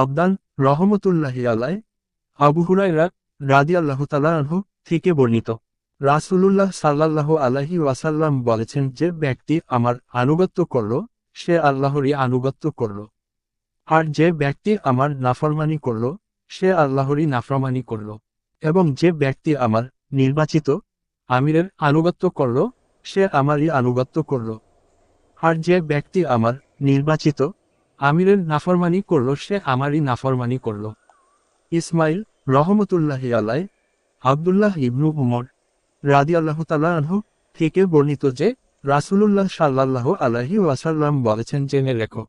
আবদান রহমতুল্লাহি আলাই আবু হুরাইরা রাদি আল্লাহ তালাহ থেকে বর্ণিত। রাসূলুল্লাহ সাল্লাল্লাহু আলাইহি ওয়াসাল্লাম বলেছেন যে ব্যক্তি আমার আনুগত্য করল, সে আল্লাহরই আনুগত্য করল। আর যে ব্যক্তি আমার নাফরমানি করল, সে আল্লাহরই নাফরমানি করল। এবং যে ব্যক্তি আমার নির্বাচিত আমিরের আনুগত্য করল, সে আমারই আনুগত্য করল। আর যে ব্যক্তি আমার নির্বাচিত আমিরের নাফরমানি করল, সে আমারই নাফরমানি করল। ইসমাইল রহমতুল্লাহি আলাই আবদুল্লাহ ইবনু উমর রাদি আল্লাহ তালাহ থেকে বর্ণিত যে রাসূলুল্লাহ সাল্লাল্লাহু আলাইহি ওয়াসাল্লাম বলেছেন, জেনে রেখো,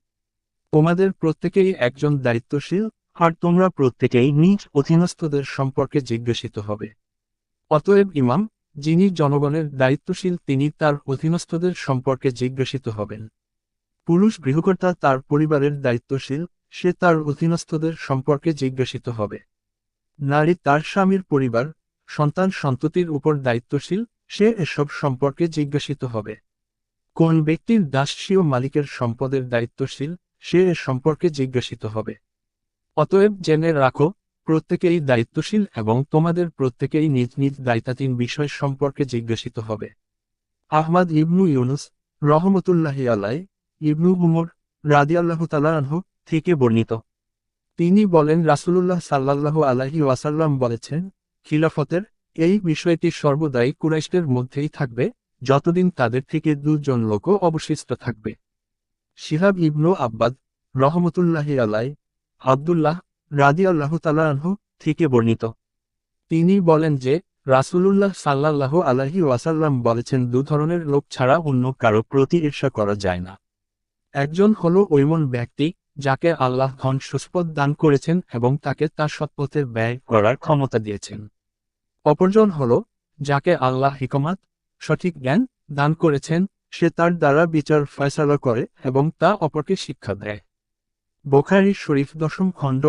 তোমাদের প্রত্যেকেই একজন দায়িত্বশীল, আর তোমরা প্রত্যেকেই নিজ অধীনস্থদের সম্পর্কে জিজ্ঞাসিত হবে। অতএব ইমাম, যিনি জনগণের দায়িত্বশীল, তিনি তার অধীনস্থদের সম্পর্কে জিজ্ঞাসিত হবেন। পুরুষ গৃহকর্তা তার পরিবারের দায়িত্বশীল, সে তার অধীনস্থদের সম্পর্কে জিজ্ঞাসিত হবে। নারী তার স্বামীর পরিবার, সন্তান সন্ততির উপর দায়িত্বশীল, সে এসব সম্পর্কে জিজ্ঞাসিত হবে। কোন ব্যক্তির দাসীয় মালিকের সম্পদের দায়িত্বশীল, সে এ সম্পর্কে জিজ্ঞাসিত হবে। অতএব জেনে রাখো, প্রত্যেকেই দায়িত্বশীল এবং তোমাদের প্রত্যেকেই নিজ নিজ দায়িত্বাধীন বিষয় সম্পর্কে জিজ্ঞাসিত হবে। আহমাদ ইবনু ইউনুস রহমতুল্লাহি আলাই ইবনু উমর রাদিয়াল্লাহু তালাহ থেকে বর্ণিত। তিনি বলেন, রাসূলুল্লাহ সাল্লাল্লাহু আলাহি ওয়াসাল্লাম বলেছেন, খিলাফতের এই বিষয়টি সর্বদাই কুরাইশদের মধ্যেই থাকবে, যতদিন তাদের থেকে দুজন লোকও অবশিষ্ট থাকবে। শিহাব ইবনু আব্বাদ রহমতুল্লাহি আলাই আবদুল্লাহ রাদি আল্লাহ তালাহ থেকে বর্ণিত। তিনি বলেন যে, রাসূলুল্লাহ সাল্লাল্লাহু আলাইহি ওয়াসাল্লাম বলেছেন, দু ধরনের লোক ছাড়া অন্য কারও প্রতি ঈর্ষা করা যায় না। একজন হল ঐমন ব্যক্তি, যাকে আল্লাহ ধন সুস্পদ দান করেছেন এবং তাকে তার সৎপথে ব্যয় করার ক্ষমতা দিয়েছেন। অপরজন হল, যাকে আল্লাহ হিকমাত, সঠিক জ্ঞান দান করেছেন, সে তার দ্বারা বিচার ফয়সালা করে এবং তা অপরকে শিক্ষা দেয়। বোখারি শরীফ দশম খণ্ড